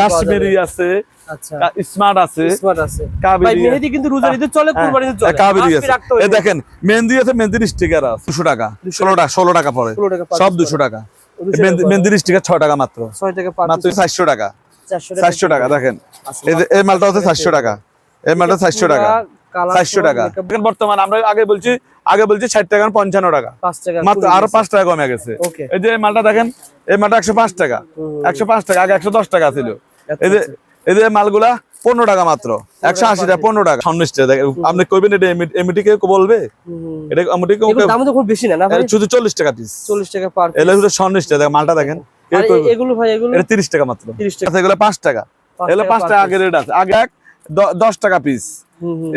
কাশ্মীরি আছে আচ্ছা। স্মার্ট আছে স্মার্ট আছে। কাবেরি মেহেদি কিন্তু রোজারিতে চলে হ্যাঁ, কুরবানিতে চলে। কাবেরি আছে। এই দেখেন মেহেন্দি আছে মেহেন্দির স্টিকার আছে। দুশো টাকা পড়ে। 16 টাকা per সব দুশো টাকা। 200 টাকা মেহেন্দি- মেহেন্দির স্টিকার ছয় টাকা মাত্র। 6 টাকা মাত্র চারশো টাকা। 400 টাকা দেখেন। আচ্ছা, এই মালটা হচ্ছে চারশো টাকা। এই মালটা চারশো টাকা। চারশো টাকা। বর্তমান আমরা আগে বলছি আগে বলছি ষাট টাকা পঞ্চান্ন টাকা। 5 মাত্র আরও পাঁচ টাকা কমে গেছে। এই যে মালটা দেখেন এই মালটা একশো পাঁচ টাকা। একশো পাঁচ টাকা আগে একশো দশ টাকা ছিল। এই যে এই যে মালগুলা পনেরো টাকা মাত্র। একশো আশি টাকা পনেরো টাকা। সন্নিষ্ঠ আপনি কইবেন এটা এমিটি কে বলবে? এটা এমিটি এগুলো দাম তো খুব বেশি না না শুধু চল্লিশ টাকা পিস 40 টাকা পার এগুলো শুধু সন্নিষ্ঠ দেখেন মালটা দেখেন? এগুলো ভাই এগুলো এটা তিরিশ টাকা মাত্র। 30 টাকা। আচ্ছা, এগুলো পাঁচ টাকা। এগুলো টাকা পাঁচ টাকা আগে রেট আছে। আগে এক দশ টাকা পিস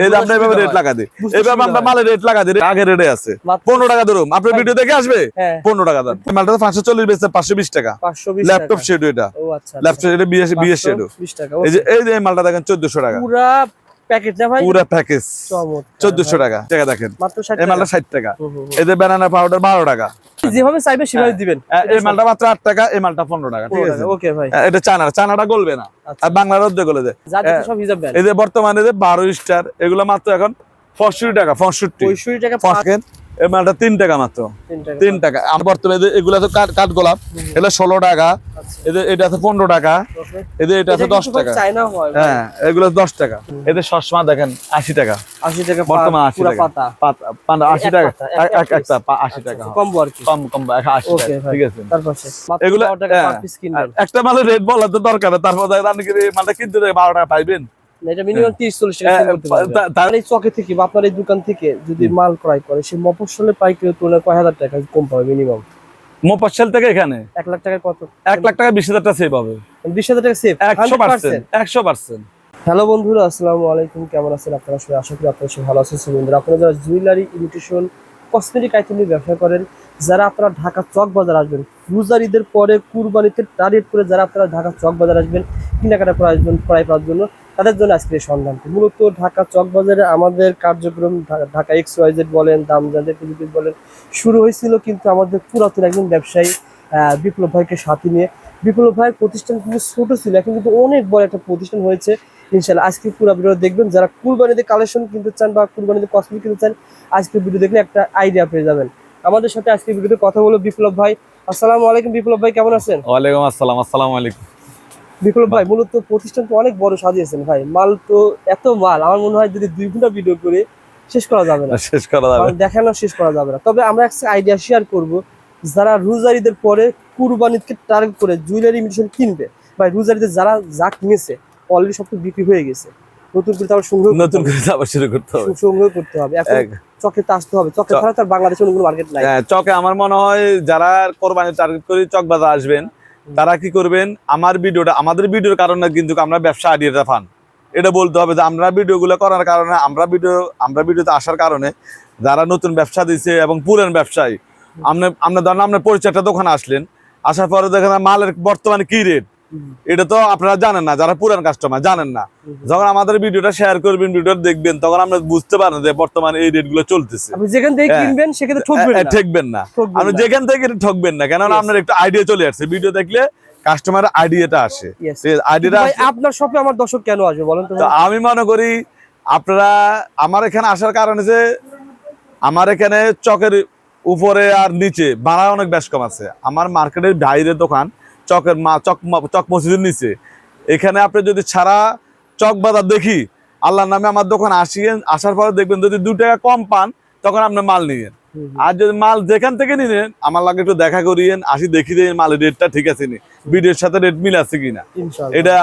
এই যে আমরা এভাবে রেট। লাগা দিই। এইভাবে আমরা মালের রেট লাগা দিই আগে রেটে আছে। পনেরো টাকা ধরুন আপনার ভিডিও দেখে আসবে? হ্যাঁ। পনেরো টাকা দাম মালটা পাঁচশো চল্লিশ বেচছে পাঁচশো বিশ টাকা। ল্যাপটপ। শেড এটা। ল্যাপটপ এটা বিএস বিএস শেড এই যে এই যে মালটা দেখেন চোদ্দশো টাকা। পুরা প্যাকেট না ভাই? পুরো প্যাকেজ চমৎকার চোদ্দশো ভাই। টাকা টাকা দেখেন। মাত্র 60 এই টাকা। মালটা ষাট টাকা। যে ব্যানানা পাউডার বারো টাকা। হুম। যেভাবে চাইবে সেভাবে দিবেন। এ- এই মালটা মাত্র আট টাকা এই মালটা পনেরো টাকা ঠিক আছে? ওকে ভাই। এটা চানা চানাটা গলবে না। আচ্ছা। আর বাংলার রদ্দে গলে যায়। যা দিতে সব হিসাব এই যে বর্তমানে যে বারো স্টার এগুলো মাত্র এখন পঁয়ষট্টি টাকা পঁয়ষট্টি। 65 টাকা এই মালটা তিন টাকা মাত্র। তিন টাকা। আমার বর্তমানে এগুলো তো কাঠ গোলাপ। ষোলো টাকা। আচ্ছা। এদের এটা আছে পনেরো টাকা। এদের এটা আছে দশ টাকা। হয় এগুলো দশ টাকা। এদের চশমা দেখেন আশি টাকা। 80 টাকা বর্তমান আশি টাকা। পাতা। পাতা পাতা আশি টাকা। পাতা, এক- এক- এক এক একটা আশি টাকা। কম্বো আর কি কম কম আশি টাকা। ঠিক আছে। তারপর সে মাত্র এগুলো 10 টাকা পার পিস কিনবেন। একটা মালের রেট বলার তো দরকার তারপর মালটা কিনতে বারো টাকা পাইবেন। এটা মিনিমাম 30 40 টাকা চকে থেকে বা আপনার এই দোকান থেকে যদি মাল ক্রয় করে সে পাইকারি তুলনায় কয় হাজার টাকা কম পাবে মিনিমাম থেকে এখানে? এক লাখ টাকায় কত? এক লাখ টাকা বিশ হাজার টাকা সেভ হবে বিশ হাজার টাকা সেভ একশো পার্সেন্ট একশো পার্সেন্ট হ্যালো বন্ধুরা আসসালামু আলাইকুম। কেমন আছেন আপনারা সবাই? আশা করি আপনারা সবাই ভালো আছেন। বন্ধুরা আপনারা যারা জুয়েলারি ইমিটেশন কসমেটিক আইটেম নিয়ে ব্যবসা করেন যারা আপনারা ঢাকা চক বাজার আসবেন রোজার ঈদের পরে কুরবানিতে টার্গেট করে যারা আপনারা ঢাকা চক বাজার আসবেন কেনাকাটা করার জন্য ক্রয় করার জন্য তাদের জন্য আজকে এই সন্ধানটি। মূলত ঢাকা চকবাজারে আমাদের কার্যক্রম ঢাকা এক্স ওয়াইজেড বলেন দামজাদের প্রযুক্তি বলেন, শুরু হয়েছিল কিন্তু আমাদের পুরাতন একজন ব্যবসায়ী বিপ্লব ভাইকে সাথে নিয়ে। বিপ্লব ভাইয়ের প্রতিষ্ঠান কিন্তু ছোট ছিল, এখন কিন্তু অনেক বড় একটা প্রতিষ্ঠান হয়েছে। ইনশাল্লাহ আজকে পুরো ভিডিও দেখবেন। যারা কুরবানিতে কালেকশন কিনতে চান বা কুরবানিতে কসমেটিক কিনতে চান আজকে ভিডিও দেখলে একটা আইডিয়া পেয়ে যাবেন। আমাদের সাথে আজকে ভিডিওতে কথা বলব বিপ্লব ভাই। আসসালামু আলাইকুম বিপ্লব ভাই, কেমন আছেন? ওয়ালাইকুম আসসালাম। আসসালামু আলাইকুম। বিপ্লব ভাই মূলত প্রতিষ্ঠান তো অনেক বড় সাজিয়েছেন ভাই। মাল তো এত মাল আমার মনে হয় যদি দুই ঘণ্টা ভিডিও করে শেষ করা যাবে না। শেষ করা যাবে। দেখানো শেষ করা যাবে না। তবে আমরা একটা আইডিয়া শেয়ার করব যারা রোজারিদের পরে কুরবানিকে টার্গেট করে জুয়েলারি ইমিটেশন কিনবে বা রোজারিতে যারা যা কিনেছে অলরেডি সব তো বিক্রি হয়ে গেছে। নতুন করে তারপর সংগ্রহ নতুন করে আবার শুরু করতে হবে। সংগ্রহ করতে হবে। এখন চকে তো আসতে হবে। চকে ছাড়া তার বাংলাদেশে কোনো মার্কেট নাই। হ্যাঁ, চকে আমার মনে হয় যারা কোরবানি টার্গেট করে চক বাজার আসবেন তারা কি করবেন? আমার ভিডিওটা আমাদের ভিডিওর কারণে কিন্তু আমরা ব্যবসা আইডিয়াটা পান। এটা বলতে হবে যে আমরা ভিডিওগুলো করার কারণে আমরা ভিডিও আমরা ভিডিওতে আসার কারণে যারা নতুন ব্যবসা দিচ্ছে এবং পুরান ব্যবসায়ী আপনি আপনার ধরেন আপনার পরিচয়টা দোকানে আসলেন আসার পরে দেখেন মালের বর্তমানে কি রেট। এটা তো আপনারা জানেন না যারা পুরান কাস্টমার জানেন না। যখন আমাদের ভিডিওটা শেয়ার করবেন ভিডিওটা দেখবেন তখন আমরা বুঝতে পারেন যে বর্তমানে এই রেটগুলো চলতেছে। যেখান থেকে হ্যাঁ। কিনবেন সেক্ষেত্রে ঠকবেন না। আপনি যেখান থেকে ঠকবেন না কেননা আপনার একটা আইডিয়া চলে আসছে। ভিডিও দেখলে কাস্টমার আইডিয়াটা আসে. আইডিয়াটা আপনার শপে আমার দর্শক কেন আসবে বলেন তো আমি মনে করি আপনারা আমার এখানে আসার কারণে যে আমার এখানে চকের উপরে আর নিচে ভাড়া অনেক বেশ কম আছে। আমার মার্কেটের বাইরের দোকান চকের মা চক চক মসজিদের নিচে। এখানে আপনি যদি ছাড়া চক বাজার দেখি আল্লাহর নামে আমার দোকান আসিয়েন আসার পরে দেখবেন যদি দু টাকা কম পান তখন আপনি মাল নিয়েন। আর যদি মাল যেখান থেকে নিলেন আমার লাগে একটু দেখা করিয়েন আসি দেখি দিয়ে মালের রেটটা ঠিক আছে নি। ভিডিওর সাথে রেট মিল আছে কিনা। এটা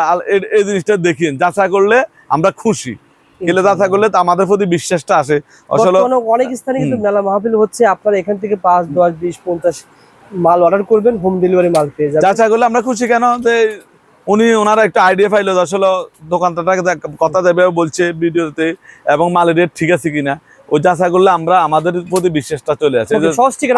এই জিনিসটা দেখিয়েন। যাচাই করলে আমরা খুশি। গেলে যাচাই করলে আমাদের প্রতি বিশ্বাসটা আসে। আসলে অনেক স্থানে কিন্তু মেলা মাহফিল হচ্ছে। আপনারা এখান থেকে পাঁচ দশ বিশ পঞ্চাশ মাল অর্ডার করবেন হোম ডেলিভারি মাল পেয়ে যাবেন। যাচাই করলে আমরা খুশি কেন যে উনি ওনারা একটা আইডিয়া পাইলো আসলে দোকানদারটাকে দেখ- কথা দেবে বলছে ভিডিওতে এবং মালের রেট ঠিক আছে কিনা। ও যাচাই করলে আমরা আমাদের প্রতি বিশ্বাসটা চলে আসে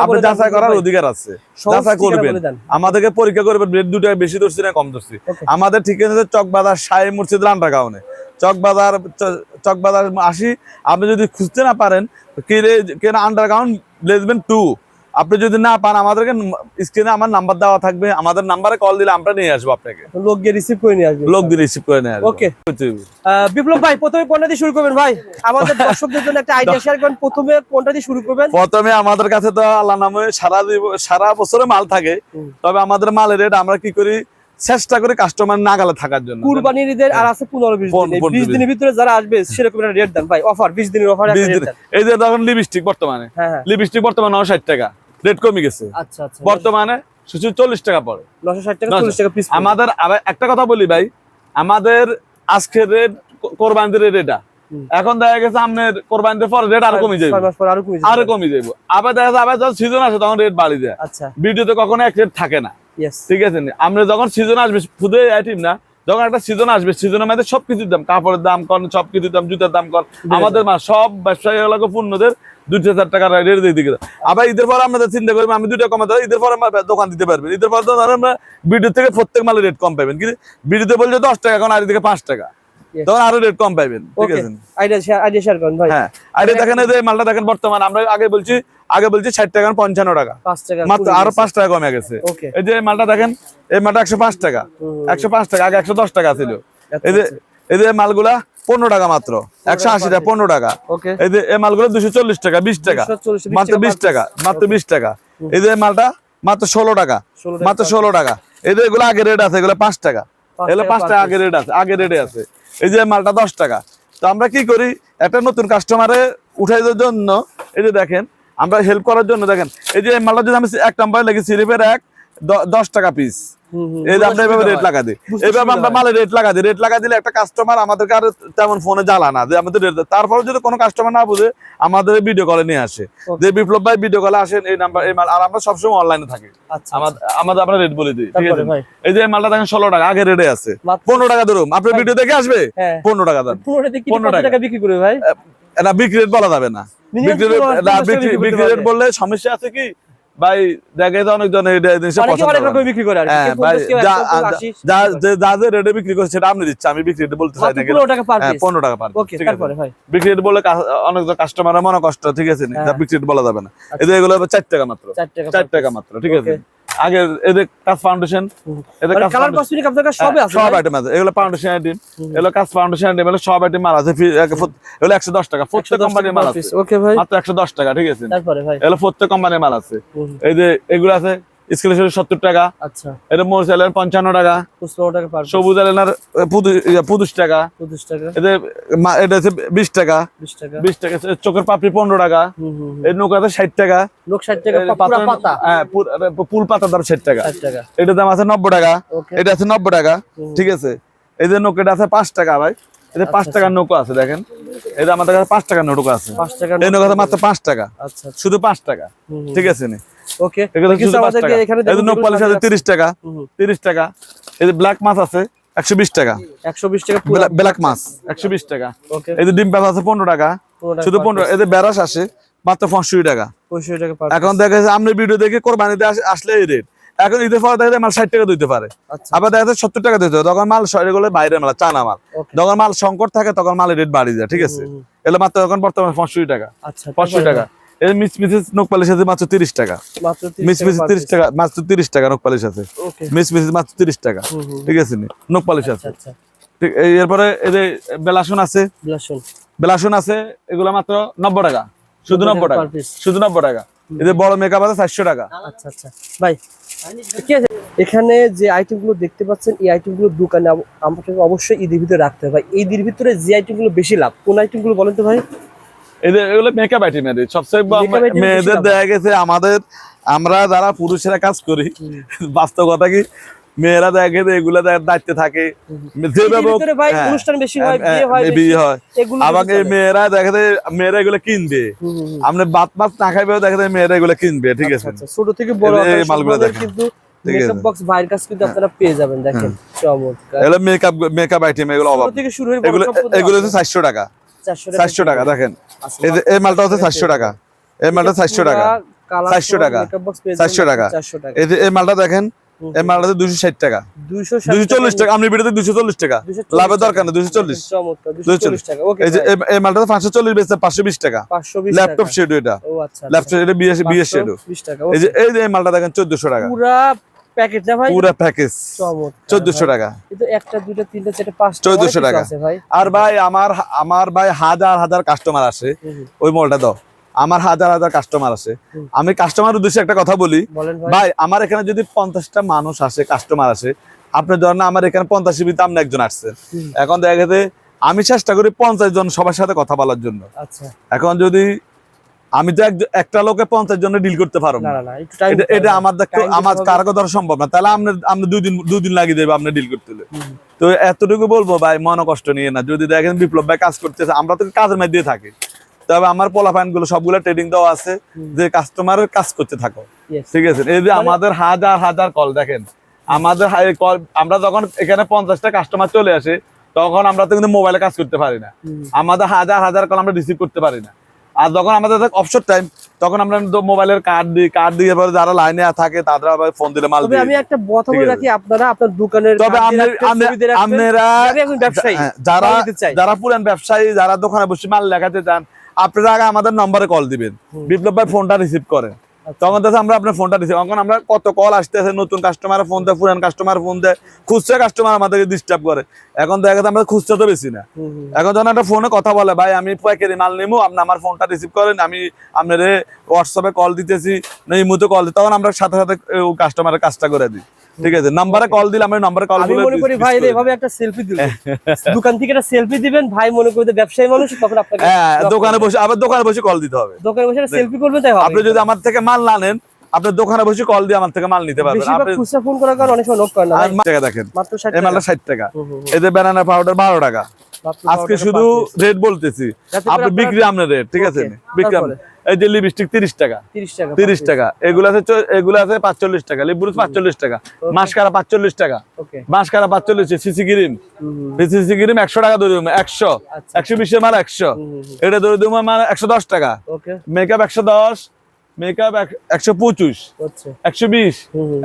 আপনি যাচাই করার অধিকার আছে। যাচাই করবেন। আমাদেরকে পরীক্ষা করবেন রেট দুটো বেশি ধরছি না কম ধরছি। আমাদের ঠিকানা হচ্ছে চকবাজার সাই মুর্শিদ আন্ডারগ্রাউন্ডে চকবাজার চকবাজার আসি আপনি যদি খুঁজতে না পারেন কি কেন আন্ডারগ্রাউন্ড বেসমেন্ট টু আপনি যদি না পান আমাদেরকে স্ক্রিনে আমার নাম্বার দেওয়া থাকবে আমাদের নাম্বারে কল দিলে আমরা নিয়ে আসব আপনাকে। লোক গিয়ে রিসিভ করে নিয়ে আসবে। লোক দিয়ে রিসিভ করে নিয়ে আসব। ওকে বিপ্লব ভাই প্রথমে কোনটা দিয়ে শুরু করবেন ভাই। আমাদের দর্শকদের জন্য একটা আইডিয়া শেয়ার করেন প্রথমে কোনটা দিয়ে শুরু করবেন। প্রথমে আমাদের কাছে তো আল্লাহ নামে সারা সারা বছরে মাল থাকে। তবে আমাদের মালের রেট আমরা কি করি? চেষ্টা করি কাস্টমার নাগালে থাকার জন্য। কুরবানির ঈদের আর আছে পনেরো বিশ দিন। বিশ দিন। দিনের ভিতরে যারা আসবে সেরকম একটা রেট দেন ভাই। অফার বিশ দিনের অফার দিন- এই যে দেখুন লিপস্টিক বর্তমানে। হ্যাঁ হ্যাঁ। লিপস্টিক বর্তমানে নশো ষাট টাকা। রেট কমে গেছে। আচ্ছা আচ্ছা। বর্তমানে শুধু চল্লিশ টাকা পড়ে। নশো ষাট টাকা। চল্লিশ টাকা পিস আমাদের আবার একটা কথা বলি ভাই আমাদের আজকের রেট কোরবানিদের রেট এটা। এখন দেখা গেছে আপনার কোরবানিদের পর রেট আরও কমে যাবে আরও কমে যাবে আবার দেখা যাবে আবার যখন সিজন আসে তখন রেট বাড়ি যায়। আচ্ছা। ভিডিওতে কখনো এক রেট থাকে না। ঠিক আছে? আমরা যখন সিজন আসবে শুধু আইটেম না যখন একটা সিজন আসবে সিজনের মধ্যে সবকিছুর দাম কাপড়ের দাম কর সবকিছুর দাম জুতার দাম কর আমাদের মা সব ব্যবসায়ী এলাকা পূর্ণদের দুই হাজার টাকা রেট দিয়ে দিকে আবার ঈদের পর আমরা চিন্তা করবেন আমি দুইটা কমাতে পারি, ঈদের পর আমার দোকান দিতে পারবেন ঈদের পর তো আমরা ভিডিও থেকে প্রত্যেক মালের রেট কম পাবেন কিন্তু ভিডিওতে বলছে দশ টাকা এখন আর দিকে পাঁচ টাকা. তখন আরও রেট কম পাইবেন ঠিক আছে? আইডিয়া শেয়ার আইডিয়া করেন ভাই। হ্যাঁ এই দেখেন যে মালটা দেখেন বর্তমান আমরা আগে বলছি আগে বলছি ষাট টাকা পঞ্চান্ন টাকা। মাত্র আরও পাঁচ টাকা কমে গেছে। এই যে মালটা দেখেন এই মালটা একশো পাঁচ টাকা। একশো পাঁচ টাকা আগে একশো দশ টাকা ছিল। এই যে এই যে মালগুলা পনেরো টাকা মাত্র একশো আশি টাকা পনেরো টাকা। এই যে এই মালগুলো দুশো চল্লিশ টাকা বিশ টাকা। মাত্র বিশ টাকা মাত্র বিশ টাকা। এই যে মালটা মাত্র ষোলো টাকা। মাত্র ষোলো টাকা। এই যে এগুলো আগে রেট আছে এগুলো পাঁচ টাকা। এগুলো পাঁচ টাকা আগে রেট আছে আগে রেটে আছে। এই যে মালটা দশ টাকা। তো আমরা কি করি, একটা নতুন কাস্টমারে উঠাই দেওয়ার জন্য, এই যে দেখেন, আমরা হেল্প করার জন্য দেখেন, এই যে মালটা যদি আমি এক নম্বরে লেগেছি সিলিপের এক দশ টাকা পিস এই আমরা এভাবে রেট লাগা দিই। সুবিধা আমরা মালে রেট লাগা দিই। রেট লাগা দিলে একটা কাস্টমার আমাদেরকে আর তেমন ফোনে জ্বালা না। যে আমাদের রেট তারপরে যদি কোনো কাস্টমার না বুঝে আমাদের ভিডিও কলে নিয়ে আসে। যে বিপ্লব ভাই ভিডিও কলে আসেন এই নাম্বার এই মাল আর আমরা সবসময় অনলাইনে থাকি। আচ্ছা আমাদের আমাদের আমরা রেট বলে দিই ঠিক আছে? এই যে মালটা দেখেন ষোলো টাকা আগে রেটে আছে। পনেরো টাকা ধরুন। আপনার ভিডিও দেখে আসবে? হ্যাঁ। পনেরো টাকা দেন পনেরো টাকা কি 15 কত টাকা। টাকা বিক্রি করে ভাই? এটা বিক্রি রেট বলা যাবে না। বিক্রি রেট। বললে সমস্যা আছে কি? ভাই দেখা যায় অনেকজন বিক্রি করে। হ্যাঁ কেউ ভাই 50, কেউ যা 100, কেউ 80, যা যে যা যে রেটে বিক্রি করছে সেটা আপনি দিচ্ছে আমি বিক্রি বলতে চাই না মাত্র 15 টাকা পার হ্যাঁ পিস পনেরো টাকা পার বিক্রি রেট বলে অনেক কাস্টমারের মনে কষ্ট ঠিক আছে? হ্যাঁ। বিক্রি রেট বলা যাবে না। এদের এগুলো চার টাকা মাত্র। চার টাকা মাত্র ঠিক আছে? আগে এদের কাজ ফাউন্ডেশন এদের কাজ কালার foundation- কসমেটিক আপনার কাছে সবই আছে সব ভাই? আইটেম আছে। এগুলো ফাউন্ডেশন আইটেম এগুলো কাজ ফাউন্ডেশন আইটেম এগুলো সব আইটেম মাল আছে। এগুলো টাকা প্রত্যেক কোম্পানির মাল আছে। ওকে ভাই। মাত্র একশো দশ টাকা ঠিক আছে? তারপরে ভাই। এগুলো প্রত্যেক কোম্পানির মাল আছে। এই যে এগুলো আছে সত্তর টাকা। আচ্ছা। এটা মোর পঞ্চান্ন টাকা। টাকা সবুজ পঁচিশ টাকা। 25 টাকা। এদের এটা হচ্ছে বিশ টাকা। 20 টাকা। বিশ টাকা চোখের পাপড়ি পনেরো টাকা। এই নৌকাতে ষাট টাকা। লোক 60 টাকা পাতা- পাতা। হ্যাঁ, পুল পাতার দাম ষাট টাকা। 60 টাকা। এটার দাম আছে নব্বই টাকা। এটা আছে নব্বই টাকা। ঠিক আছে? এই যে নৌকাটা আছে পাঁচ টাকা ভাই। এটা পাঁচ আচ্ছা, টাকার নৌকা আছে দেখেন। এটা আমাদের কাছে পাঁচ টাকার নৌকা আছে। 5 টাকা এই নৌকাতে মাত্র পাঁচ টাকা। আচ্ছা আচ্ছা। শুধু পাঁচ টাকা। ঠিক আছে নি? ওকে আমাদেরকে এখানে এই যে নৌক পালিশ আছে তিরিশ টাকা। হুম, হুম। তিরিশ টাকা। এই যে ব্ল্যাক মাছ আছে একশো বিশ টাকা। 120 টাকা ব্ল্যাক মাছ। একশো বিশ টাকা। ওকে এই যে ডিম পেঁপা আছে 15 টাকা। শুধু per পনেরো piece, এই যে আসে মাত্র টাকা। 65 টাকা এখন দেখা যাচ্ছে আপনি ভিডিও দেখে কোরবানিতে আস- আসলে এই রেট এখন ঈদের পরে দেখা যায় মাল ষাট টাকা দিতে পারে। আচ্ছা। আবার দেখা যাচ্ছে সত্তর টাকা দিতে হবে তখন মাল এগুলো বাইরের মাল চানা মাল। যখন মাল সংকট থাকে তখন মালের রেট বাড়ি যায় ঠিক আছে? এগুলো মাত্র এখন বর্তমানে পঁয়ষট্টি টাকা। আচ্ছা পঁয়ষট্টি টাকা। মিস মিসেস আছে মাত্র তিরিশ টাকা। মাত্র 30 মিস মিস টাকা মাত্র তিরিশ টাকা আছে মিস মাত্র তিরিশ টাকা। হুম হুম। ঠিক আছে নি? আচ্ছা আছে আচ্ছা। ঠিক এরপরে এই যে বেলাসন আছে বেলাসন। আছে এগুলো মাত্র নব্বই টাকা। শুধু নব্বই টাকা শুধু নব্বই টাকা। এই যে বড় মেকআপ আছে চারশো টাকা। আচ্ছা আচ্ছা। ভাই এখানে যে আইটেমগুলো দেখতে পাচ্ছেন এই আইটেমগুলো দোকানে আম- আমাকে অবশ্যই ঈদের ভিতরে রাখতে হবে। ভাই ঈদের ভিতরে যে আইটেমগুলো বেশি লাভ কোন আইটেমগুলো বলেন তো ভাই? এদের এগুলো মেকআপ আইটেম এদের সবচেয়ে মেয়েদের দেখা গেছে আমাদের আমরা যারা পুরুষেরা কাজ করি বাস্তব কথা কি মেয়েরা দেখা এগুলো দায়িত্বে থাকে। হ্যাঁ, হয় হ্যাঁ, বিয়ে চলে। মেয়েরা দেখা মেয়েরা এগুলো কিনবে। হুম। বাত মাছ না খাইবেও দেখা মেয়েরা এগুলো কিনবে ঠিক আচ্ছা, আছে? আচ্ছা, ছোট থেকে বড় মালগুলো কিন্তু মেকআপ আইটেম এগুলো এগুলো চারশো টাকা। চারশো টাকা দেখেন। এই যে এই মালটা হচ্ছে চারশো টাকা। এই মালটা চারশো টাকা। 400 টাকা। 400 টাকা। চারশো টাকা। এই যে এই মালটা দেখেন এই মালটা দুশো ষাট টাকা। দুশো চল্লিশ টাকা আপনি ভিডিওতে দুশো চল্লিশ টাকা। লাভের দরকার নেই দুশো চল্লিশ। দুশো 240 চল্লিশ টাকা। ওকে এই যে এই- এই মালটা পাঁচশো চল্লিশ বেচছে পাঁচশো বিশ টাকা। ল্যাপটপ। শেডু এটা। ও আচ্ছা ল্যাপটপ এটা বিএস বিএস শেডু বিশ টাকা এই যে এই যে এই মালটা দেখেন চোদ্দশো টাকা। না ভাই? পুরা প্যাকেজ। চমৎকার চোদ্দশো ভাই। টাকা। কিন্তু একটা তিনটা চারটা পাঁচটা 1400 টাকা। ভাই। আর ভাই আমার আমার ভাই হাজার হাজার কাস্টমার আসে। ওই মলটা দাও। আমার হাজার হাজার কাস্টমার আসে। আমি কাস্টমার উদ্দেশ্যে একটা কথা বলি। ভাই। আমার এখানে যদি পঞ্চাশটা মানুষ আসে কাস্টমার আসে আপনি ধরেন আমার এখানে পঞ্চাশের ভিতরে আপনি একজন আসছেন এখন দেখা গেছে আমি চেষ্টা করি পঞ্চাশ জন সবার সাথে কথা বলার জন্য। আচ্ছা। এখন যদি আমি তো একটা লোকে পঞ্চাশ জনে ডিল করতে পারব এটা আমার দেখতে আমার কারও ধরা সম্ভব না। তাহলে আপনি আপনি দুই দিন দুই দিন লাগিয়ে দেবে আপনি ডিল করতে হলে। তো এতটুকু বলব ভাই মন কষ্ট নিয়ে না। যদি দেখেন বিপ্লব ভাই কাজ করতেছে আমরা তো কাজের মধ্যে থাকি। তবে আমার পোলাপাইনগুলো সবগুলো ট্রেডিং দেওয়া আছে যে কাস্টমারের কাজ করতে থাকো। ঠিক আছে? এই যে আমাদের হাজার হাজার কল দেখেন। আমাদের কল আমরা যখন এখানে পঞ্চাশটা কাস্টমার চলে আসে তখন আমরা তো কিন্তু মোবাইলে কাজ করতে পারি না। আমাদের হাজার হাজার কল আমরা রিসিভ করতে পারি না। আর যখন আমাদের অবসর টাইম তখন আমরা মোবাইলের কার্ড দিই কার্ড দিয়ে পরে যারা লাইনে থাকে তারা আবার ফোন দিলে মাল আমি একটা কথা বলে রাখি আপনারা আপনার দোকানের তবে। আপনারা ব্যবসায়ী হ্যাঁ, যারা। যারা পুরান ব্যবসায়ী যারা দোকানে বসে মাল লেখাতে চান আপনারা আগে আমাদের নম্বরে কল দিবেন বিপ্লব ভাই ফোনটা রিসিভ করেন। তখন তো আমরা আপনার ফোনটা দিচ্ছি এখন আমরা কত কল আসতেছে নতুন কাস্টমার ফোন দেয় পুরান কাস্টমার ফোন দেয়। খুচরা কাস্টমার আমাদেরকে ডিস্টার্ব করে। এখন দেখা যাচ্ছে আমরা খুচরা তো বেশি না। এখন যখন একটা ফোনে কথা বলে ভাই আমি পাইকারি মাল নেব আপনি আমার ফোনটা রিসিভ করেন আমি আপনার হোয়াটসঅ্যাপে কল দিতেছি না ইমুতে কল দিই। তখন আমরা সাথে সাথে কাস্টমারের কাজটা করে দিই। ঠিক আছে নাম্বারে কল দিলে আমি নাম্বারে কল আমি মনে করি ভাই এইভাবে একটা সেলফি দিবেন। দোকান থেকে একটা সেলফি দিবেন ভাই মনে করি ব্যবসায়ী মানুষ তখন আপনাকে হ্যাঁ দোকানে বসে আবার দোকানে বসে কল দিতে হবে। দোকানে বসে একটা সেলফি করবেন তাই হবে। আপনি যদি আমার থেকে মাল না নেন আপনি দোকানে বসে কল দিয়ে আমার থেকে মাল নিতে পারবেন। আপনি খুচরা ফোন করার কারণে অনেক সময় নোট করেন না আর টাকা দেখেন মাত্র ষাট এই টাকা। মালটা ষাট টাকা। এদের ব্যানানা পাউডার বারো টাকা। আজকে শুধু রেট বলতেছি। আপনি বিক্রি আপনার রেট ঠিক আছে? বিক্রি? আপনার। এই যে লিপস্টিক তিরিশ টাকা। তিরিশ টাকা এগুলো আছে এগুলো আছে পাঁচচল্লিশ টাকা। লিবুরুস পাঁচচল্লিশ টাকা। মাসকারা পাঁচচল্লিশ টাকা। মাসকারা পাঁচচল্লিশ সিসি ক্রিম সিসি ক্রিম একশো টাকা ধরে দেবো একশো। আচ্ছা একশো বিশের মাল একশো। এটা ধরে দেবো মানে একশো দশ টাকা। মেকআপ একশো দশ মেকআপ একশো পঁচিশ একশো বিশ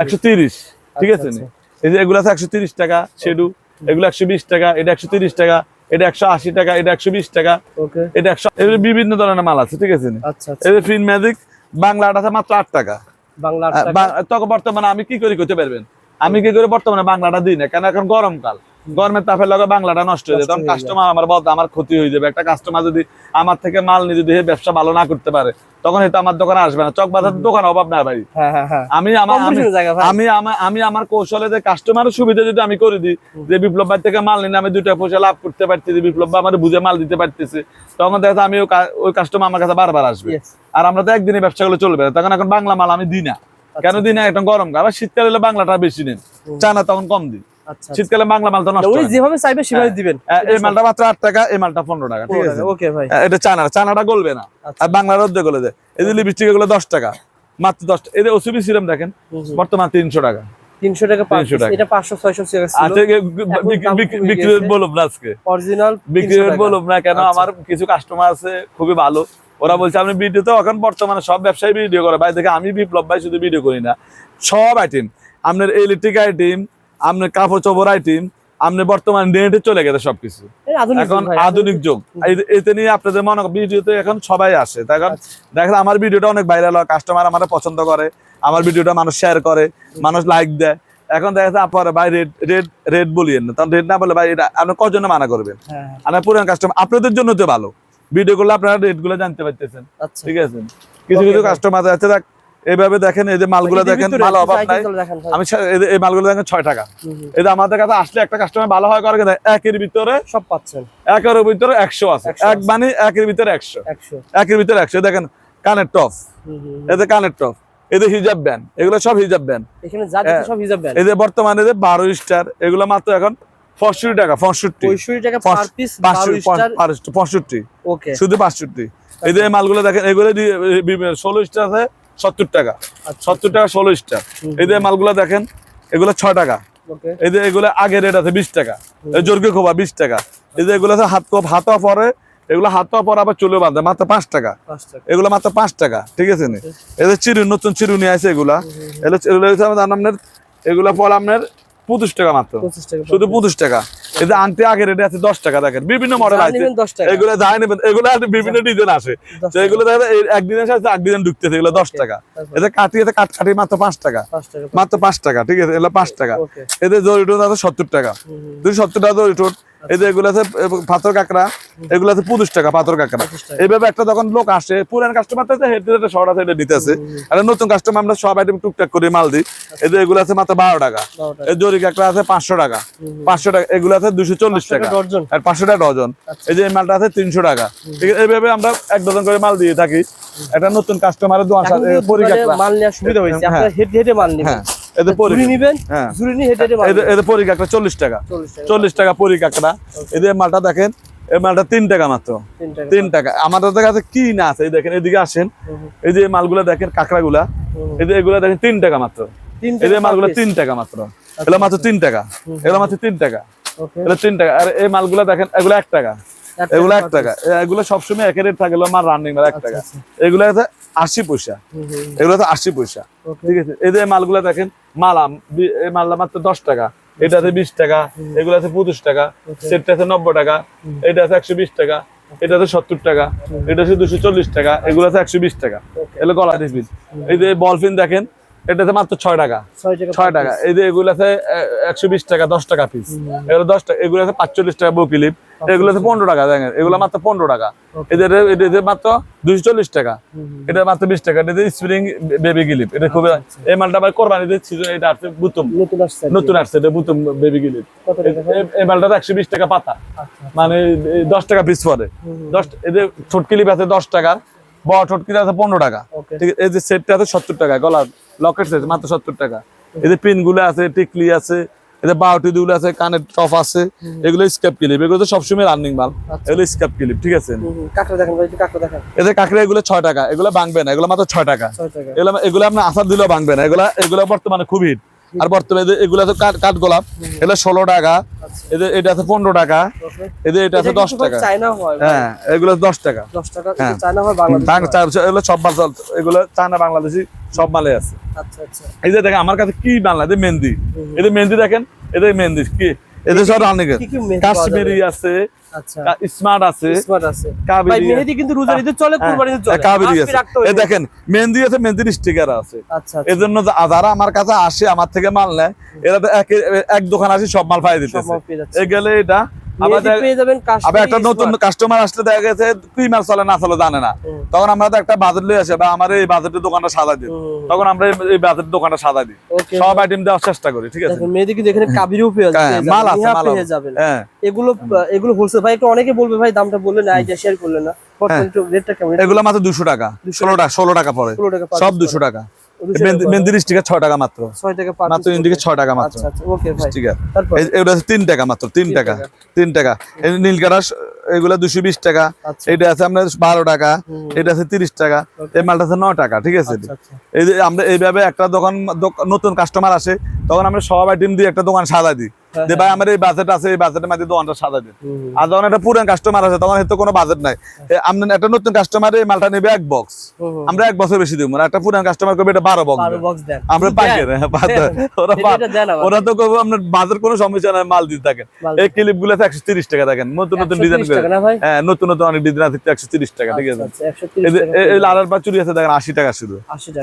একশো তিরিশ। ঠিক আচ্ছা, আছে এই যে এগুলো আছে একশো তিরিশ টাকা শেডু। এগুলো একশো বিশ টাকা এটা একশো তিরিশ টাকা। এটা একশো আশি টাকা এটা একশো বিশ টাকা। এটা একশো বিভিন্ন ধরনের মাল আছে ঠিক আছে? যে ফিন ম্যাজিক বাংলাটা আছে মাত্র আট টাকা। বাংলা তখন বর্তমানে আমি কি করি করতে পারবেন? আমি কি করে বর্তমানে বাংলাটা দিই না কেন এখন গরমকাল। গরমের তাপের লগে বাংলাটা নষ্ট হয়ে যায়। তখন কাস্টমার আমার বলতে আমার ক্ষতি হয়ে যাবে। একটা কাস্টমার যদি আমার থেকে মাল নিয়ে যদি ব্যবসা ভালো না করতে পারে তখন হয়তো আমার দোকানে আসবে না। চক বাজার দোকান অভাব না ভাই। হ্যাঁ হ্যাঁ হ্যাঁ। আমি আমার আমি- আমার আমি আমার কৌশলে যে কাস্টমারের সুবিধা যদি আমি করে দিই যে বিপ্লব ভাই থেকে মাল নিলে আমি দুইটা পয়সা লাভ করতে পারতেছি বিপ্লব ভাই আমার বুঝে মাল দিতে পারতেছি তখন দেখা আমি ওই কাস্টমার আমার কাছে বারবার আসবে। আর আমরা তো একদিনই ব্যবসাগুলো চলবে না। তখন এখন বাংলা মাল আমি দিই না। কেন দিই না? এখন গরম। আবার শীতকালে হলে বাংলাটা বেশি নেন। চানা তখন কম দিই। আচ্ছা শীতকালে বাংলা মাল তো নষ্ট উনি হয় যেভাবে চাইবে সেভাবে দিবেন। হ্যাঁ, এই মালটা মাত্র আট টাকা এই মালটা পনেরো টাকা ঠিক আছে? ওকে ভাই। হ্যাঁ, এটা চানা চানাটা গলবে না। আচ্ছা। আর বাংলার অর্ধেক গলে দেয় এই যে লিপস্টিক এগুলো দশ টাকা মাত্র দশ টাকা। এই যে ওসিবি সিরাম দেখেন। বর্তমান তিনশো টাকা। তিনশো টাকা পার 300 টাকা। এটা পাঁচশো ছয়শো টাকা ছিল। আজকে বিক্রি। না অরিজিনাল বিক্রি না কেন আচ্ছা। আমার কিছু কাস্টমার আছে খুবই ভালো। ওরা বলছে আমি ভিডিও তো এখন বর্তমানে সব ব্যবসায়ী ভিডিও করে। ভাই দেখে আমি বিপ্লব ভাই শুধু ভিডিও করি না। সব আইটেম আপনার ইলেকট্রিক আইটেম আপনার কাপড় চোপড় আইটেম আপনি বর্তমান নেটে চলে গেছে সবকিছু। এখন আধুনিক যুগ। এতে নিয়ে আপনাদের মনে ভিডিওতে এখন সবাই আসে। তাই এখন দেখেন আমার ভিডিওটা অনেক ভাইরাল হয় কাস্টমার আমার পছন্দ করে আমার ভিডিওটা মানুষ শেয়ার করে মানুষ লাইক দেয়। এখন দেখা যাচ্ছে আপনার ভাই রেড রেড রেড বলিয়েন না। তখন রেড না বলে ভাই এটা আপনি কজনে মানা করবেন? হ্যাঁ হ্যাঁ, আপনার পুরান কাস্টমার আপনাদের জন্য তো ভালো। ভিডিও করলে আপনারা রেটগুলো জানতে পারতেছেন। আচ্ছা। ঠিক আছে? কিছু কিছু কাস্টমার আছে দেখ এইভাবে দেখেন এই যে মালগুলো দেখেন ভালো অভাব নাই। আমি এই মালগুলো দেখেন ছয় টাকা। এই যে আমাদের কাছে আসলে একটা কাস্টমার ভালো হয় করে একের ভিতরে সব পাচ্ছেন। একের ভিতরে একশো আছে। এক মানে একের ভিতরে একশো। একের ভিতরে একশো। দেখেন কানের টপ। এতে কানের টপ এদের হিজাব ব্যান এগুলো সব হিজাব ব্যান এদের বর্তমানে যে বারো স্টার এগুলো মাত্র এখন পঁয়ষট্টি টাকা পঁয়ষট্টি। পঁয়ষট্টি শুধু পাঁচষট্টি এদের এই মালগুলো দেখেন এগুলো ষোলো স্টার আছে সত্তর টাকা। আচ্ছা, সত্তর টাকা ষোলো স্টার এদের মালগুলো দেখেন এগুলো ছয় টাকা। এই এদের এগুলো আগে রেট আছে বিশ টাকা। এই জর্গে খোবা বিশ টাকা। এই যে এগুলো আছে হাত কোপ হাতা পরে এগুলো হাতা পরে আবার চলে বাঁধে মাত্র পাঁচ টাকা। এগুলো মাত্র পাঁচ টাকা ঠিক আছে নি? এদের চিরুন নতুন চিরুনি আছে এগুলা। এগুলো আপনার এগুলো ফল আপনার পঁচিশ টাকা মাত্র। শুধু পঁচিশ টাকা। এই যে আংটি আগের রেটে আছে দশ টাকা দেখেন। বিভিন্ন মডেল আছে এগুলো যাই নেবেন এগুলো বিভিন্ন ডিজাইন আসে। তো এগুলো দেখেন সাথে এক ডিজাইন ঢুকতেছে এগুলো দশ টাকা। এতে কাটি এতে কাট কাটি মাত্র পাঁচ টাকা। মাত্র পাঁচ টাকা ঠিক আছে এগুলো পাঁচ টাকা। এদের জরিটুন আছে সত্তর টাকা। দুই সত্তর টাকা জরিটুন এই যে এগুলো আছে পাথর কাঁকড়া। এগুলো আছে পঁচিশ টাকা পাথর কাঁকড়া। এইভাবে একটা যখন লোক আসে পুরান কাস্টমার তো হেঁটে হেঁটে শহর আছে এটা নিতেছে আর নতুন কাস্টমার আমরা সব আইটেম টুকটাক করে মাল দিই। এই যে এগুলো আছে মাত্র বারো টাকা। বারো টাকা। এই জরি কাঁকড়া আছে পাঁচশো টাকা। পাঁচশো টাকা এগুলো আছে দুশো চল্লিশ টাকা। আর পাঁচশো টাকা ডজন এই যে মালটা আছে তিনশো টাকা। ঠিক আছে এইভাবে আমরা এক ডজন করে মাল দিয়ে থাকি। একটা নতুন কাস্টমারের দোকান মাল নেওয়ার সুবিধা হয়েছে হ্যাঁ। হেঁটে হেঁটে মাল নেবেন। চল্লিশ টাকা। চল্লিশ টাকা। এদের মালটা দেখেন এই মালটা তিন টাকা মাত্র। তিন টাকা। আমাদের কাছে কি না আছে এই দেখেন এদিকে আসেন। এই যে মালগুলা দেখেন কাঁকড়াগুলা। এই যে এগুলা দেখেন তিন টাকা মাত্র। এই যে মালগুলা তিন টাকা মাত্র। এগুলো মাত্র তিন টাকা। এগুলো মাত্র তিন টাকা। এগুলো তিন টাকা। আর এই মালগুলা দেখেন এগুলো এক টাকা। এগুলো টাকা এক টাকা। এ- এগুলো সবসময় এক রেট থাকে আমার রানিং মাল এক টাকা। আচ্ছা। এগুলো আশি পয়সা। এগুলো আছে আশি পয়সা। ঠিক আছে? এই যে মালগুলা দেখেন এই মালটা মাত্র দশ টাকা। এটা আছে বিশ টাকা। এগুলো আছে পঁচিশ টাকা। সেটটা আছে নব্বই টাকা। এটা আছে একশো বিশ টাকা। এটা আছে সত্তর টাকা। এটা আছে দুশো চল্লিশ টাকা। এগুলো আছে একশো বিশ টাকা. এগুলো গলা টিফিন এই যে বলফিন দেখেন এটা মাত্র ছয় টাকা। ছয় টাকা এই যে এগুলো আছে একশো বিশ টাকা দশ টাকা পিস এগুলো দশ টাকা এগুলো আছে পাঁচচল্লিশ টাকা বকিলিপ এগুলো আছে পনেরো টাকা দেখেন এগুলো মাত্র পনেরো টাকা. এদের এটা মাত্র দুশো চল্লিশ টাকা। এটা মাত্র বিশ টাকা। এটা স্প্রিং বেবি গিলিপ এটা খুবই এই মালটা আবার কোরবানিতে সিজন এটা আছে বুতুম। নতুন আসছে নতুন আসছে এটা বুতুম বেবি গিলিপ? এই মালটা একশো বিশ টাকা পাতা। আচ্ছা মানে দশ টাকা পিস পরে। দশ এদের ছোটকিলিপ আছে দশ টাকা। বড় ছোটকিলি আছে পনেরো টাকা। ঠিক আছে এই যে সেটটা আছে সত্তর টাকা গলার লকেট সেট মাত্র সত্তর টাকা। এদের পিনগুলো আছে টিকলি আছে এদের বাউটি দুগুলো আছে কানের টপ আছে এগুলো স্ক্যাপ ক্লিপ এগুলো তো সবসময় রানিং মাল। আচ্ছা। এগুলো স্ক্যাপ ক্লিপ ঠিক আছে? এদের কাঁকড়া এগুলো ছয় টাকা এগুলো ভাঙবে না এগুলো মাত্র ছয় টাকা। এগুলো এগুলো আপনার আচার দিলেও ভাঙবে না এগুলো এগুলো বর্তমানে খুব হিট আর বর্তমানে এগুলো তো কাঠ গোলাপ। এগুলো ষোলো টাকা। আচ্ছা। এদের এটা আছে পনেরো টাকা। এদের এটা আছে দশ টাকা। হয় এগুলো দশ টাকা। দশ টাকা হ্যাঁ। এটা এগুলো সব মাল এগুলো চায়না বাংলাদেশি সব মালে আছে। আচ্ছা আচ্ছা। এই যে দেখেন আমার কাছে কি বাংলাদেশ মেহেন্দি। এদের মেহেন্দি দেখেন এদের মেহেন্দি কি সব? কাশ্মীরি আছে আচ্ছা। স্মার্ট আছে স্মার্ট আছে। কাবেরি মেহেদি কিন্তু রোজার ঈদে চলে কুরবানি চলে। কাবেরি আছে। রাখতে দেখেন মেহেন্দি আছে মেহেন্দির স্টিকার আছে। আচ্ছা এই যারা আমার কাছে আসে আমার থেকে মাল নেয় এরা তো এক এক দোকান আসি সব মাল পাই দিতে দিতেছে। মাল পেয়ে যাচ্ছে। এই গেলে এটা আবার মেহেদি দেখ- পেয়ে যাবেন আবার একটা নতুন কাস্টমার আসলে দেখা গেছে কি মাল চলে না চলে জানে না। তখন আমরা তো একটা বাজেট লয়ে আসে বা আমার এই বাজেটের দোকানটা দিই। তখন আমরা এই- এই বাজেটের দোকানটা সাজা দিই। সব আইটেম দেওয়ার চেষ্টা করি ঠিক আছে? দেখেন মেহেদি কিন্তু এখানে কাবিরিও পেয়ে হ্যাঁ, মাল আছে, মাল পেয়ে আছে। হ্যাঁ। এগুলো এগুলো হোলসেল ভাই একটু অনেকে বলবে ভাই দামটা বললেন না আইডিয়া শেয়ার করলেন না। বর্তমানে একটু রেটটা কেমন? এগুলো মাত্র দুশো টাকা ষোলো টাকা। ষোলো পড়ে। ষোলো সব দুশো। টাকা। মেহেন্দির স্টিকার ছয় টাকা মাত্র। ছয় টাকা মাত্র ইন্ডিকে ছয় টাকা মাত্র। আচ্ছা আচ্ছা স্টিকার তিন টাকা মাত্র তিন টাকা। তিন দুশো বিশ টাকা। আচ্ছা। এটা আছে আপনার বারো টাকা এটা আছে তিরিশ টাকা। এই মালটা আছে নয় টাকা ঠিক আছে? এই যে আমরা এইভাবে একটা দোকান নতুন কাস্টমার আসে তখন আমরা সবাই ডিম দিয়ে একটা দোকান সাদা দিই। যে ভাই আমার এই বাজেট আছে এই বাজেটের মধ্যে দোকানটা সাজা দিন। আর যখন একটা পুরান কাস্টমার আছে তখন হয়তো কোনো বাজেট নাই। আপনার একটা নতুন কাস্টমার এই মালটা নেবে এক বক্স। আমরা এক বছর বেশি দিব না একটা পুরান কাস্টমার করবে এটা বারো বক্স আমরা? পাইকারি হ্যাঁ। ওরা তো করব আপনার বাজার কোনো সমস্যা নাই মাল দিতে থাকেন। এই ক্লিপগুলো একশো তিরিশ টাকা দেখেন নতুন নতুন ডিজাইন ভাই? হ্যাঁ নতুন নতুন অনেক ডিজাইন আছে একশো তিরিশ টাকা ঠিক আছে? আচ্ছা, আচ্ছা, 130 এই লালার পা চুরি আছে দেখেন আশি টাকা শুধু।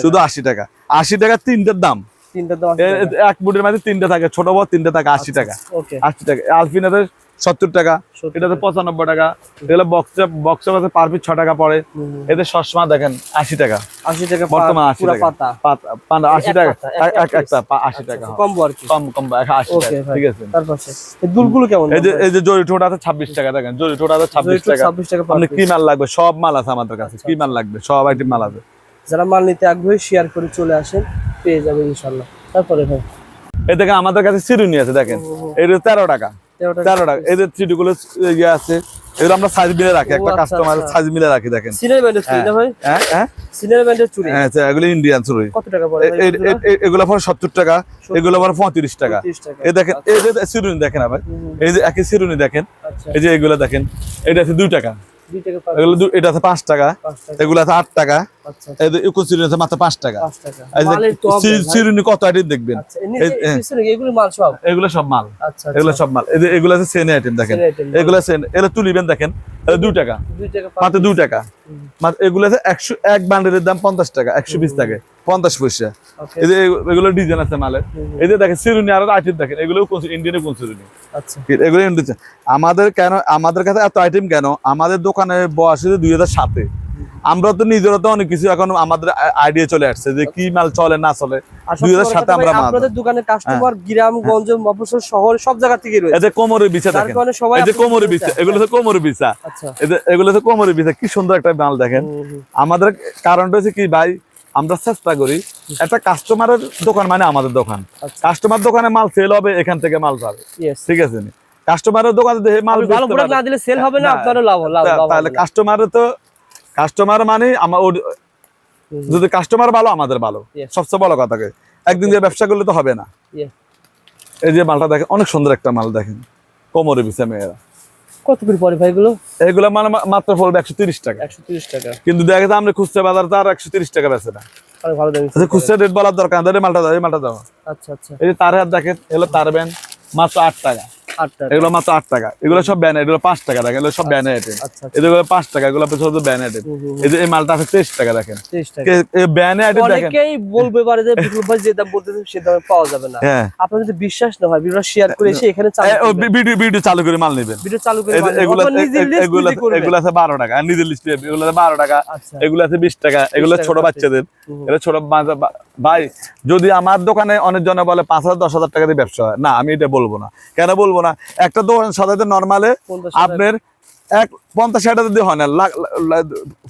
শুধু আশি টাকা। আশি টাকা তিনটার দাম। তিনটা দাম 80 এ- টাকা। এ- এক বুটের মধ্যে তিনটা থাকে ছোট বড় তিনটা থাকে আশি টাকা। ওকে। আশি টাকা। আলফিন আছে সত্তর টাকা এটাতে পঁচানব্বই টাকা। এগুলো বক্স বক্স আছে পার পিস টাকা পড়ে। চশমা দেখেন আশি টাকা। 80 টাকা বর্তমান পা- আশি পুরা টাকা। পাতা। পাতা টাকা এক- একটা আশি টাকা আচ্ছা, আর কি। কম টাকা ঠিক আছে। তারপর এই দুলগুলো কেমন এই যে এই যে জরি ঠোঁট আছে ছাব্বিশ টাকা দেখেন জরি ঠোঁট আছে ছাব্বিশ জয়টুক টাকা। 26 টাকা আপনি কি মাল লাগবে? সব মাল আছে আমাদের কাছে আচ্ছা, কি মাল লাগবে? সব আইটেম মাল আছে। যারা মাল নিতে আগ্রহী শেয়ার করে চলে আসেন। পেয়ে যাবেন ইনশাল্লাহ তারপরে ভাই? এই দেখেন আমাদের কাছে চিরুনি আছে দেখেন। এটা তেরো টাকা। তেরো টাকা। এই যে চিরুনি গুলো ইয়ে আছে এগুলো আমরা সাইজ মিলে রাখি। একটা আচ্ছা, কাস্টমার আচ্ছা। সাইজ মিলে রাখি দেখেন। সিনারি ব্যান্ডের চুড়ি না ভাই? হ্যাঁ হ্যাঁ। সিনারি হ্যাঁ আচ্ছা, এগুলো ইন্ডিয়ান চুরি কত টাকা পড়ে এগুলো? টাকা এগুলো পরে পঁয়ত্রিশ টাকা। 30 এই দেখেন এই যে চিরুনি দেখেন এই যে একই দেখেন। এই যে এগুলো দেখেন এটা আছে দুই টাকা। দুই টাকা এগুলো এটা আছে পাঁচ টাকা। পাঁচ টাকা। এগুলো আছে আট টাকা। আচ্ছা আছে মাত্র পাঁচ টাকা। কত আইটেম দেখবেন? আচ্ছা কি? এগুলো সব? মাল। আচ্ছা এগুলো সব মাল। এগুলো আছে সেনে আইটেম দেখেন। এগুলো তুলিবেন দেখেন। টাকা। মাত্র টাকা। এগুলো আছে একশো এক বান্ডেলের দাম পঞ্চাশ টাকা একশো বিশ টাকা পঞ্চাশ পয়সা। এই যে এগুলো ডিজাইন আছে মালের। এই যে দেখেন সিরুনি আর আইটেম দেখেন। এগুলো ইন্ডিয়ানের কোন সিরুনি? আচ্ছা। এগুলো ইন্ডিয়ান আমাদের কেন আমাদের কাছে এত আইটেম কেন? আমাদের দোকানে বয়স দুই হাজার সাতে। আমরা তো নিজেরা তো অনেক কিছু এখন আমাদের আইডিয়া চলে আসছে যে কি মাল চলে না চলে। আর দুই হাজার সবচেয়ে বড় সাতে কথা ভাই, আমরা আপনাদের দোকানে কাস্টমার গ্রাম গঞ্জ মফস্বল শহর সব জায়গা থেকে এই যে কোমরের বিছা দেখেন। এই যে আপনাদের বিছা এগুলো হচ্ছে কোমরের বিছা। আচ্ছা। এই যে এগুলো হচ্ছে কোমরের বিছা কি সুন্দর একটা মাল দেখেন। হুম, হুম, আমাদের কারণটা হচ্ছে কি ভাই আমরা চেষ্টা করি একটা কাস্টমারের দোকান মানে আমাদের দোকান। আচ্ছা। কাস্টমার দোকানে মাল সেল হবে এখান থেকে মাল পাবে। ঠিক আছে কাস্টমারের দোকানে মাল ভালো প্রোডাক্ট না দিলে সেল হবে না আপনারও লাভ লাভ তাহলে। কাস্টমারের তো কাস্টমার মানে আমার যদি কাস্টমার ভালো আমাদের ভালো। সবচেয়ে বড় কথা একদিন যে ব্যবসা করলে তো হবে না। এই যে মালটা দেখেন অনেক সুন্দর একটা মাল দেখেন। কোমরে বিছে মেয়েরা। কত করে পড়ে ভাই এগুলো? এগুলো মানে মাত্র পড়বে একশো তিরিশ টাকা। একশো তিরিশ টাকা। কিন্তু দেখা যাচ্ছে আমরা খুচরা বাজার তার একশো তিরিশ টাকা বেছে না। ভালো দামি। আচ্ছা খুচরা রেট বলার দরকার মালটা দাও মালটা দাও। আচ্ছা আচ্ছা। এই যে তার হাত দেখেন এগুলো তার মাত্র আট টাকা। এগুলো মাত্র আট টাকা। এগুলো সব ব্যান এগুলো পাঁচ টাকা দেখেন। এগুলো সব ব্যান আইটেম আচ্ছা আচ্ছা। এগুলো পাঁচ টাকা এগুলো শুধু ব্যান আইটেম এই যে এই মালটা আছে তেইশ টাকা দেখেন। তিরিশ টাকা। ব্যান আইটেম দেখেন। অনেকেই বলবে পারে যে বিপ্লব ভাই যে দাম সে দামে পাওয়া যাবে না। হ্যাঁ। আপনার যদি বিশ্বাস না হয় ভিডিও শেয়ার করে এসে এখানে ভিডিও ভিডিও চালু করে মাল নেবেন। ভিডিও চালু করে এগুলো এগুলো এগুলো আছে বারো টাকা। আর নিজের লিস্টে এগুলো আছে বারো টাকা। আচ্ছা। এগুলো আছে বিশ টাকা। এগুলো ছোট বাচ্চাদের। এটা ছোট ভাই যদি আমার দোকানে অনেক জনে বলে পাঁচ হাজার দশ হাজার টাকা দিয়ে ব্যবসা হয় না আমি এটা বলব না। কেন বলব না। একটা দোকান সাধারণত নর্মালে আপনার এক পঞ্চাশ ষাট হাজার দিয়ে হয় না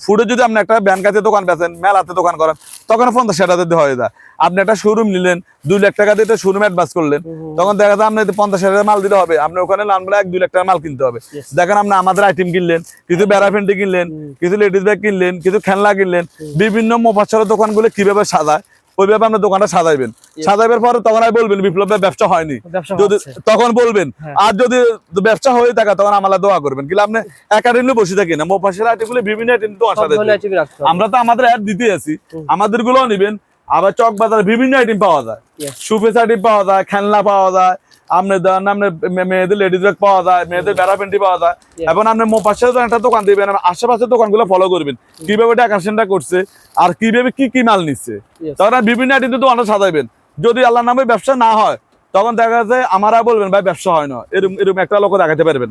ফুডে যদি আপনি একটা ব্যাংকাতে দোকান বেচেন মেলাতে দোকান করেন তখন পঞ্চাশ ষাট হাজার দিয়ে হয়ে যায়। আপনি একটা শোরুম নিলেন দুই লাখ টাকা দিয়ে শোরুম অ্যাডভান্স করলেন তখন দেখা যায় আপনার পঞ্চাশ হাজার মাল দিতে হবে আপনি ওখানে নামলে এক দুই লাখ টাকা মাল কিনতে হবে। দেখেন আপনি আমাদের আইটেম কিনলেন কিছু বেড়াফেন্টি কিনলেন কিছু লেডিস ব্যাগ কিনলেন কিছু খেলনা কিনলেন বিভিন্ন মোফাচ্ছরের দোকানগুলো কীভাবে সাজায় ওইভাবে আপনার দোকানটা সাজাইবেন। সাজাইবার পরে তখন আর বলবেন বিপ্লব ভাই ব্যবসা হয়নি। যদি তখন বলবেন হ্যাঁ। আর যদি ব্যবসা হয়ে থাকে তখন আমরা দোয়া করবেন। কিন্তু আপনি একাডেমি বসে থাকি না। মোফাসের আইটেমগুলো বিভিন্ন আইটেম দোয়া সাজাই। আমরা তো আমাদের অ্যাড দিতে আছি। আমাদেরগুলো নিবেন। আবার চক বাজারে বিভিন্ন আইটেম পাওয়া যায়. সুপেস আইটেম পাওয়া যায় খেলনা পাওয়া যায়। আপনি ধরেন আপনি মেয়েদের লেডিস ব্যাগ পাওয়া যায় মেয়েদের বেড়া প্যান্টি পাওয়া যায়। এবং এখন আপনি পাশে একটা দোকান দিবেন আশেপাশের দোকানগুলো ফলো করবেন। কীভাবে ডেকাশনটা করছে আর কীভাবে কি কি মাল নিচ্ছে. তখন বিভিন্ন আইটেম দোকানটা সাজাইবেন। যদি আল্লাহ নামে ব্যবসা না হয় তখন দেখা যাচ্ছে আমারা বলবেন ভাই ব্যবসা হয় না। এরকম এরকম একটা লোক দেখাতে পারবেন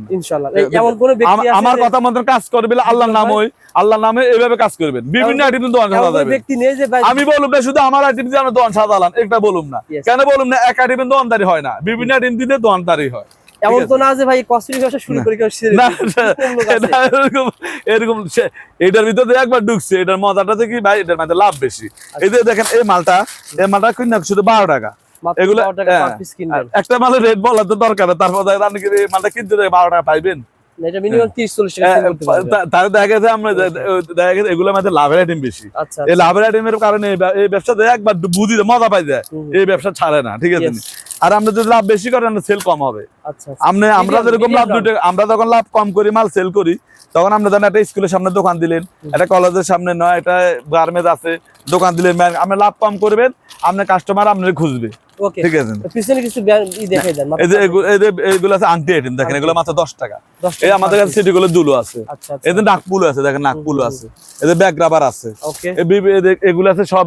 আমার কথা মতন কাজ করবে আল্লাহর নাম ওই আল্লাহর নামে এইভাবে কাজ করবেন। বিভিন্ন আইটেম দোকান আমি বলুম না শুধু আমার আইটেম দিয়ে আমরা দোকান সাজালাম এটা বলুম না। কেন বলুন না এক আইটেম দোকানদারি হয় না। বিভিন্ন আইটেম দিতে দোকানদারি হয়। এমন ঠিক তো না যে ভাই ব্যবসা শুরু করে। এরকম এটার ভিতরে একবার ঢুকছে এটার মজাটা কি ভাই এটার মধ্যে লাভ বেশি। এই যে দেখেন এই মালটা এই মালটা শুধু বারো টাকা। এগুলো হ্যাঁ, একটা মালের রেট বলার তো দরকার তারপর আপনি মালটা কিনতে দেয় বারো টাকা পাইবেন। না, এটা মিনিমাম 30 40 টাকা sell করতে পারবে। তা- তাহলে দেখা গেছে আমরা দেখা গেছে এগুলোর মধ্যে লাভের আইটেম বেশি। এই ব্যবসা দিয়ে একবার বুঝি মজা পাই যায়। এই ব্যবসা ছাড়ে না ঠিক আছে? আর আমরা যদি লাভ বেশি করেন সেল কম হবে। আচ্ছা আচ্ছা। আপনি আমরা যেরকম লাভ দুটো আমরা যখন লাভ কম করি মাল সেল করি তখন আমরা ধরেন একটা স্কুলের সামনে দোকান দিলেন। একটা কলেজের সামনে নয় একটা গার্মেন্টস আছে দোকান দিলেন। আপনি লাভ কম করবেন আপনার কাস্টমার আপনার খুঁজবে। ঠিক আছে? পিছনে কিছু দেখাই দেন এই যে এগু- এই যে এগুলো আছে আংটি আইটেম দেখেন এগুলো মাত্র দশ টাকা। এই আমাদের কাছে দুলো আছে। আচ্ছা এদের নাকপুলো আছে দেখেন নাকপুলো আছে। এদের ব্যাগ রাবার আছে। এগুলো আছে সব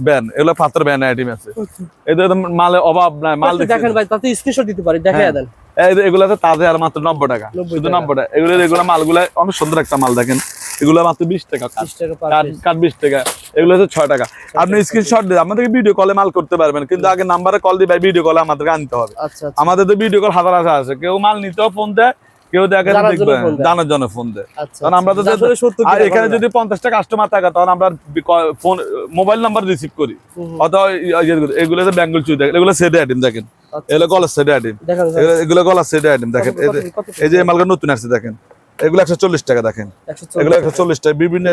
ব্যান এগুলো পাত্র ব্যান আইটেম আছে। মালে অভাব মাল দেখেন ভাই তাতে স্ক্রিনশট দিতে পারি দেখাই হ্যাঁ। দেন। তাজা আর মাত্র নব্বই টাকা। শুধু নব্বই টাকা। এগুলো এগুলো মালগুলা অনেক সুন্দর একটা মাল দেখেন। এগুলো মাত্র বিশ টাকা 30 টাকা পার কাঠ বিশ টাকা। এগুলো হচ্ছে ছয় টাকা। আপনি স্ক্রিনশট দিয়ে আমাদেরকে ভিডিও কলে মাল করতে পারবেন। কিন্তু আগে নাম্বারে কল দিবে ভিডিও কলে আমাদেরকে আনতে হবে। আচ্ছা আচ্ছা। আমাদের তো ভিডিও কল হাজার হাজার আছে। কেউ মাল নিতেও ফোন দেয় কেউ দেখে জানার জন্য দেখবে জানার জন্য ফোন দেয়। আচ্ছা কারণ আমরা তো আচ্ছা। আর এখানে। যদি পঞ্চাশটা কাস্টমার থাকে তখন আমরা ফোন মোবাইল নাম্বার রিসিভ করি। অথবা ইয়ে এগুলো যে বেঙ্গল চুই দেখেন এগুলো সেট আইটেম দেখেন। এগুলো গলার সেট আইটেম দেখেন এগুলো- গলার সেট আইটেম দেখেন। এই যে- মালগুলো নতুন আসছে দেখেন। এগুলো একশো চল্লিশ টাকা দেখেন। এগুলো একশো চল্লিশ টাকা। বিভিন্ন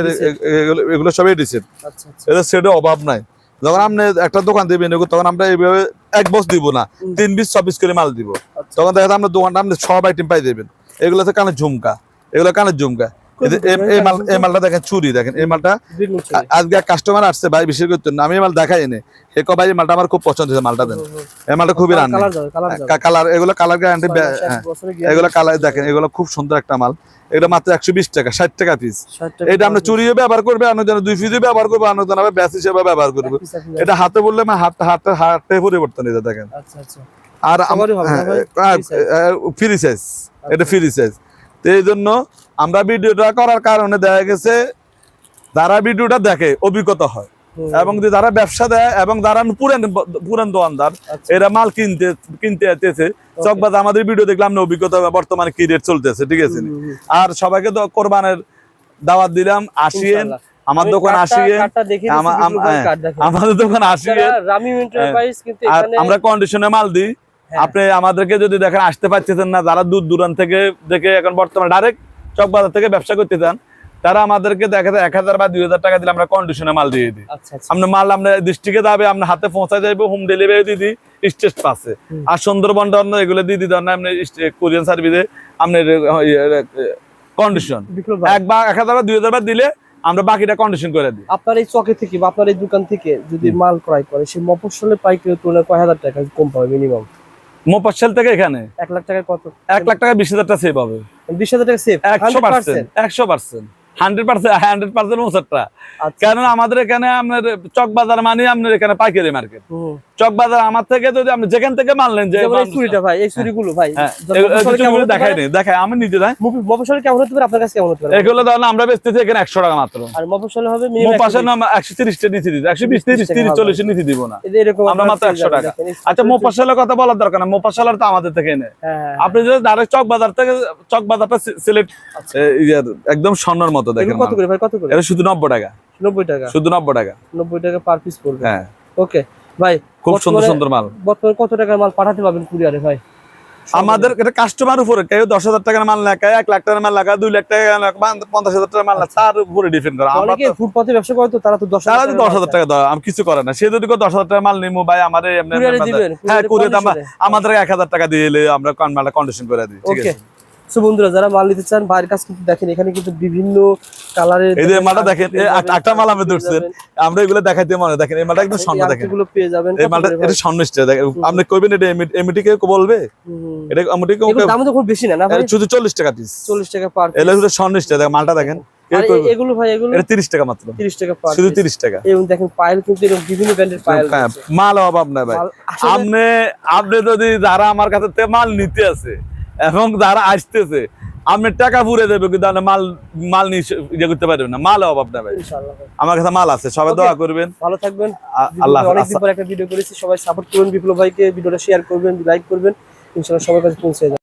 এগুলো- সবই ডিসেন্ট আচ্ছা এদের সেটের অভাব নাই। যখন আপনি একটা দোকান দিবেন তখন আমরা এইভাবে এক বস দিব না। তিন বিশ চব্বিশ করে মাল দিব। তখন দেখা যায় আপনার দোকানটা আপনি সব আইটেম পাই দেবেন। এগুলো হচ্ছে কানের ঝুমকা এগুলো কানের ঝুমকা। এই মাল মালটা দেখেন চুরি দেখেন এই মালটা আজকে কাস্টমার আসছে ভাই বিশেষ করতে না আমি এই মাল দেখাই এনে হে ক ভাই মালটা আমার খুব পছন্দ হয়েছে মালটা দেন। এই মালটা খুবই কালার কালার এগুলো কালার গ্যারান্টি এগুলো কালার দেখেন এগুলো খুব সুন্দর একটা মাল। এটা মাত্র একশো বিশ টাকা ষাট টাকা পিস এটা আমরা চুরিও ব্যবহার করবে অন্যজন দুই পিসও ব্যবহার করবে অন্যজন আবার ব্যাস হিসেবে ব্যবহার করবে। এটা হাতে বললে মানে হাত হাতে হাতে পরিবর্তন এটা দেখেন। আচ্ছা আচ্ছা। আর না ভাই? ফ্রি সাইজ এটা ফ্রি সাইজ তো এই জন্য আমরা ভিডিওটা করার কারণে দেখা গেছে যারা ভিডিওটা দেখে অভিজ্ঞতা হয়। এবং যারা ব্যবসা দেয় এবং যারা পুরান পুরান দোকানদার আচ্ছা। এরা মাল কিনতে কিনতে আমাদের ভিডিও দেখলাম না অভিজ্ঞতা বর্তমানে কি রেট চলতেছে ঠিক আছে? আর সবাইকে তো কোরবানের দাওয়াত দিলাম আসিয়েন। আমার আমি দোকান আসিয়েন। হ্যাঁ, দেখেন। আমাদের দোকান আসিয়েন। আর আমরা কন্ডিশনে মাল দিই। হ্যাঁ। আপনি আমাদেরকে যদি দেখেন আসতে পারতেছেন না যারা দূর দূরান্ত থেকে দেখে এখন বর্তমানে ডাইরেক্ট চক বাজার থেকে ব্যবসা করতে চান তারা আমাদেরকে দেখা যায় এক হাজার বা দুই হাজার টাকা দিলে আমরা কন্ডিশনে মাল দিয়ে দিই। আচ্ছা আচ্ছা। আপনার মাল আপনার ডিস্ট্রিক্টে যাবে আপনার হাতে পৌঁছা যাবে হোম ডেলিভারি দিয়ে দিই স্টেজ পাশে। আর সুন্দরবন টর্ন এগুলো দিয়ে দিতে না আপনি কোরিয়ান সার্ভিসে আপনার কন্ডিশন এক বা এক হাজার বা দুই হাজার বার দিলে আমরা বাকিটা কন্ডিশন করে দিই। আপনার এই চকে থেকে বা আপনার এই দোকান থেকে যদি মাল ক্রয় করে সে মফস্বলের পাইকারি তুলনায় কয় হাজার টাকা কম পাবে মিনিমাম মোপাশাল থেকে এখানে? এক লাখ টাকায় কত? এক লাখ টাকা বিশ হাজার টাকা সেভ হবে। বিশ হাজার টাকা সেভ একশো পার্সেন্ট একশো percent. Hundred percent hundred percent মোসারটা আচ্ছা। কেন আমাদের এখানে আপনার চক বাজার মানে আপনার এখানে পাইকারি মার্কেট। চক বাজার আমার থেকে যদি আপনি যেখান থেকে মানলেন যে চুরিটা ভাই এই চুরিগুলো ভাই হ্যাঁ, দেখাই নেই দেখাই আমি নিজে দেয় মফ- মফস্বলে কেমন হতে পারে? আপনার কাছে কেমন হতে পারে? এগুলো ধরেন আমরা বেচতেছি এখানে একশো টাকা মাত্র। আর মফস্বলে হবে মো minimum পাশের 120 নাম একশো তিরিশটা নিচে দিতে একশো বিশ তিরিশ তিরিশ টাকা চল্লিশের নিচে দিব না। আমরা মাত্র পেয়ে 100 যাবেন, টাকা। আচ্ছা মোপাশালের কথা বলার দরকার না মোপাশালার তো আমাদের থেকে নেই হ্যাঁ, হ্যাঁ, আপনি যদি ডাইরেক্ট চক বাজার থেকে চক বাজারটা সিলেক্ট একদম স্বর্ণের মতো। দেখেন কত করে ভাই কত করে? এটা শুধু নব্বই টাকা। নব্বই টাকা? শুধু নব্বই টাকা। নব্বই টাকা পার পিস পড়বে। হ্যাঁ। ওকে ভাই খুব সুন্দর সুন্দর মাল। বর্তমানে কত টাকার মাল পাঠাতে পারবেন কুরিয়ারে ভাই? আমাদের এটা কাস্টমার উপরে কেউ দশ হাজার টাকার মাল লেখা এক লাখ টাকার মাল লেখা দুই লাখ টাকা পঞ্চাশ হাজার টাকার মাল তার উপরে ডিপেন্ড করে। আমরা ফুটপাতে ব্যবসা করে তো তারা তো দশ তারা দশ হাজার টাকা দেয় আমি কিছু করে না। সে যদি দশ হাজার টাকার মাল নিমু ভাই দিবেন হ্যাঁ কুরিয়ারে আমাদের এক হাজার টাকা দিয়ে এলে আমরা মালটা কন্ডিশন করে দিই ঠিক আছে? সো বন্ধুরা যারা মাল নিতে চান বাইরের কাজ কিন্তু দেখেন এখানে কিন্তু বিভিন্ন কালারের এই যে মালটা দেখেন আটটা মাল আমি ধরছেন আমরা এগুলো দেখাইতে মনে দেখেন এই মালটা একদম স্বর্ণ দেখেন। গুলো পেয়ে যাবেন এই মালটা এটা স্বর্ণ দেখেন। আপনি কইবেন এটা এমটি কেউ বলবে? এটা এমটি এগুলোর দাম তো খুব বেশি না না ভাই? শুধু চল্লিশ টাকা পিস চল্লিশ টাকা পার এগুলো হলো স্বর্ণ দেখেন মালটা দেখেন? এগুলো ভাই এগুলো এটা টাকা মাত্র। তিরিশ টাকা পার শুধু তিরিশ টাকা। এবং দেখেন পায়েল কিন্তু এরকম বিভিন্ন ব্র্যান্ডের পায়েল মাল অভাব নাই ভাই। আপনি আপনি যদি যারা আমার কাছে মাল নিতে আছে এবং যারা আসতেছে আপনি টাকা পুরে দেবে কিন্তু আপনি মাল মাল নিয়ে ইয়ে করতে পারবেন না। মাল অভাব না ভাই। আমার কাছে মাল আছে সবাই দোয়া করবেন। ভালো থাকবেন। আল্লাহ অনেকদিন পর একটা ভিডিও করেছি সবাই সাপোর্ট করবেন বিপ্লব ভাইকে। ভিডিওটা শেয়ার করবেন লাইক করবেন। ইনশাআল্লাহ সবার কাছে পৌঁছে যাবে।